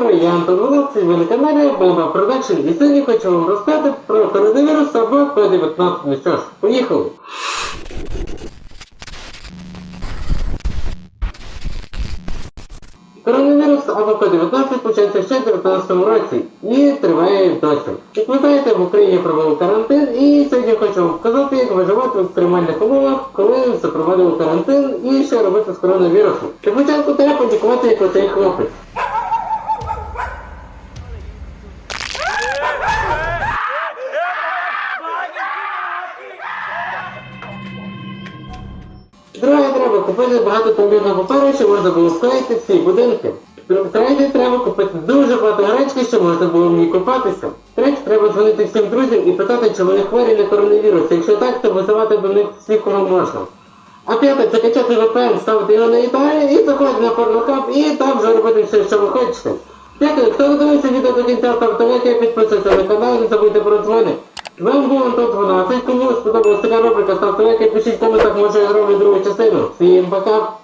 добрий, я Антон Володцій, ви на каналі Бомба Продакшн і сьогодні хочу вам розказати про коронавірус або COVID-19. Ну що ж, поїхали! Коронавірус або COVID-19 почався ще в 2019 році і триває досі. Як ви знаєте, в Україні провели карантин і сьогодні хочу вам показати, як виживати в екстремальних умовах, коли запровадили карантин і що робити з коронавірусом. Для початку треба подякувати як оцей хлопець. Друге, треба купити багато туалетного паперу, щоб можна було склеїти всі будинки. Третє, треба купити дуже багато гречки, щоб можна було в ній купатися. Третє, треба дзвонити всім друзям і питати, чи вони хворі на коронавірус. Якщо так, то визивати до них всіх, кого можна. А п'яте, це качати VPN, ставити його на Італію і заходити на порнокап і там вже робити все, що ви хочете. Дякую, хто дивився відео до кінця, ставте лайки, підписуйтесь на канал, не забудьте про дзвони. З було Антон 12, кому сподобалася така рубрика, ставте лайки, пишіть в коментах, може я роблю другу частину. Всім пока!